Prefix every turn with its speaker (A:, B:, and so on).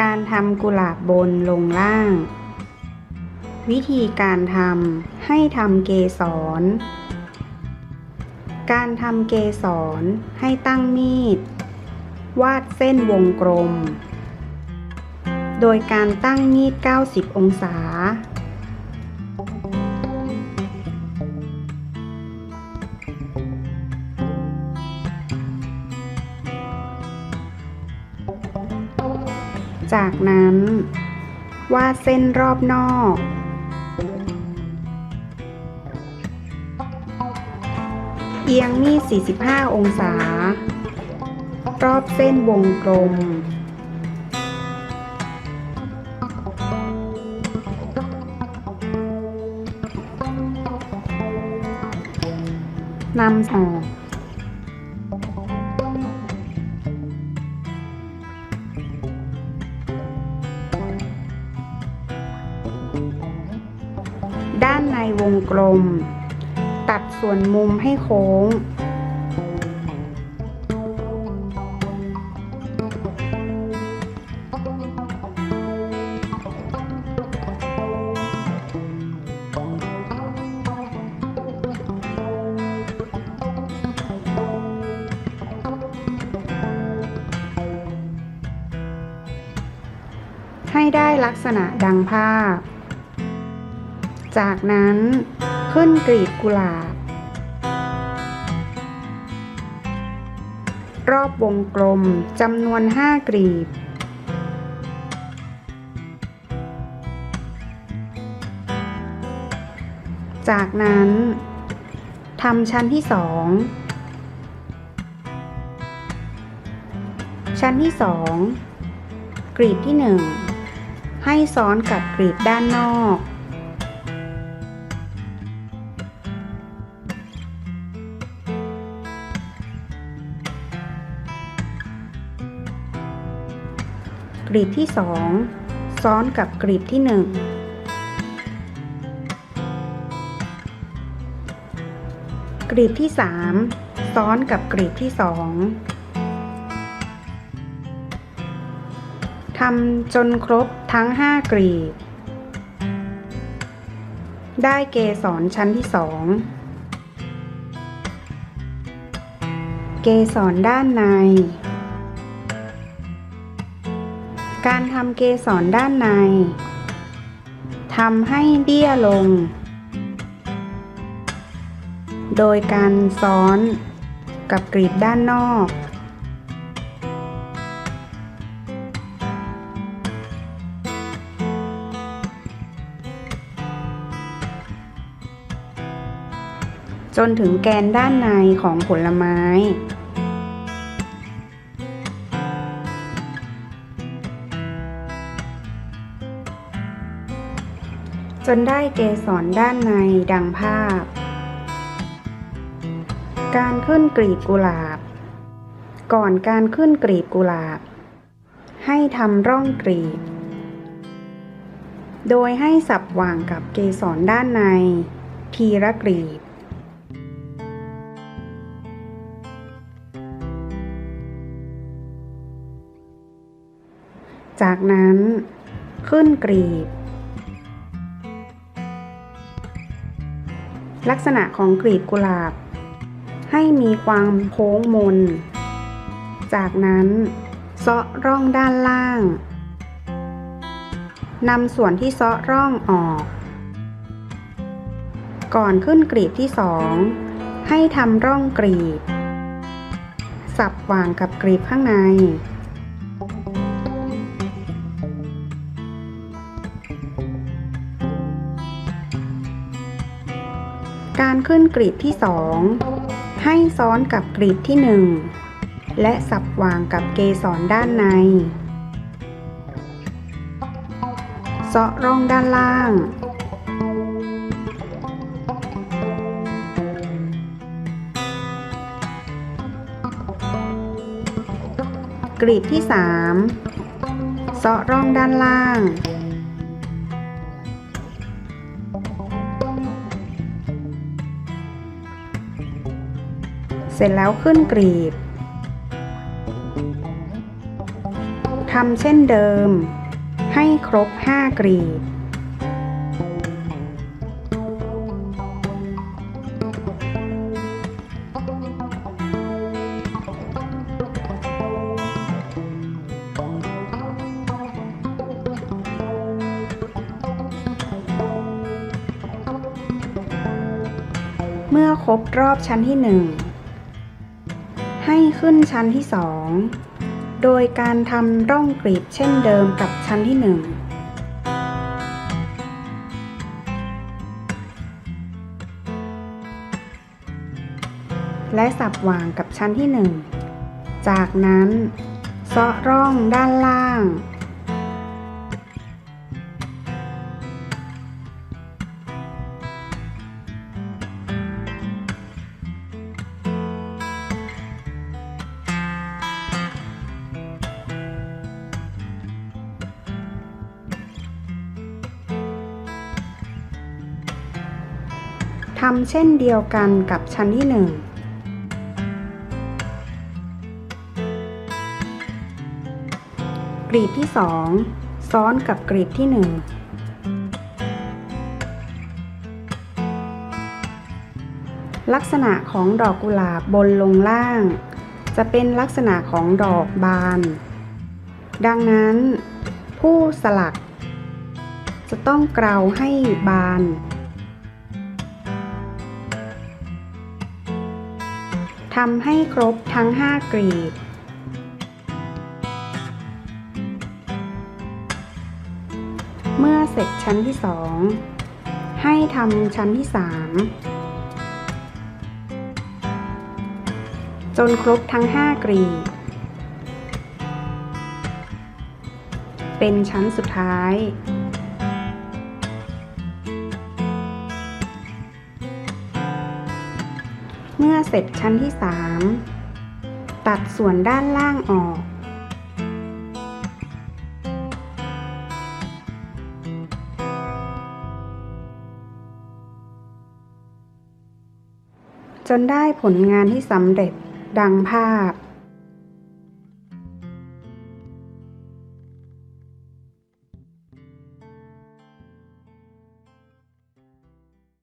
A: การทำกุหลาบบนลงล่าง วิธีการทำให้ทำเกสร การทำเกสรให้ตั้งมีด วาดเส้นวงกลม โดยการตั้งมีด 90 องศา จากนั้น วาดเส้นรอบนอก เอียงมีด 45 องศา รอบเส้นวงกลม นำออก ในวงกลม ตัดส่วนมุมให้โค้ง ให้ได้ลักษณะดังภาพ จากนั้นขึ้นกลีบกุหลาบ รอบวงกลมจำนวน 5กลีบจากนั้นทำชั้นที่สองชั้นที่สองกลีบที่หนึ่งให้ซ้อนกับกลีบด้านนอก ลีบที่สองซ้อนกับกลีบที่หนึ่งกลีบที่สามซ้อนกับกลีบที่สองทำจนครบทั้งห้ากลีบ ได้เกสรชั้นที่สองเกสรด้านใน การทำเกสรด้านในทำให้เดี้ยลง โดยการซ้อนกับกลีบด้านนอก จนถึงแกนด้านในของผลไม้ จนได้เกสรด้านในดังภาพ การขึ้นกลีบกุหลาบ ก่อนการขึ้นกลีบกุหลาบ ให้ทำร่องกลีบ โดยให้สับหว่างกับเกสรด้านใน ทีละกลีบจากนั้นขึ้นกลีบ ลักษณะของกลีบกุหลาบ ให้มีความโค้งมน จากนั้นเซาะร่องด้านล่างนำส่วนที่เซาะร่องออก ก่อนขึ้นกลีบที่สองให้ทำร่องกลีบ สับวางกับกลีบข้างใน การขึ้นกลีบที่สองให้ซ้อนกับกลีบที่หนึ่งและสับวางกับเกสรด้านในเซาะร่องด้านล่างกลีบที่สามเซาะร่องด้านล่าง เสร็จแล้วขึ้นกรีบทำเช่นเดิม ให้ครบ 5 กรีบ เมื่อครบรอบชั้นที่1 ให้ขึ้นชั้นที่ 2 โดยการทำร่องกรีบเช่นเดิมกับชั้นที่ 1และสับหว่างกับชั้นที่ 1 จากนั้นเซาะร่องด้านล่าง ทำเช่นเดียวกันกับชั้นที่ 1กรีบที่ 2 ซ้อนกับกรีบที่ 1 ลักษณะของดอกกุหลาบบนลงล่าง จะเป็นลักษณะของดอกบาน ดังนั้น ผู้สลัก จะต้องเกลาให้บาน ทำให้ครบทั้ง 5 กรีบ เมื่อเสร็จชั้นที่ 2 ให้ทำชั้นที่ 3 จนครบทั้ง 5 กรีบ เป็นชั้นสุดท้าย มื่อเสร็จชั้นที่ 3 ตัดส่วนด้านล่างออก จนได้ผลงานที่สำเร็จดังภาพ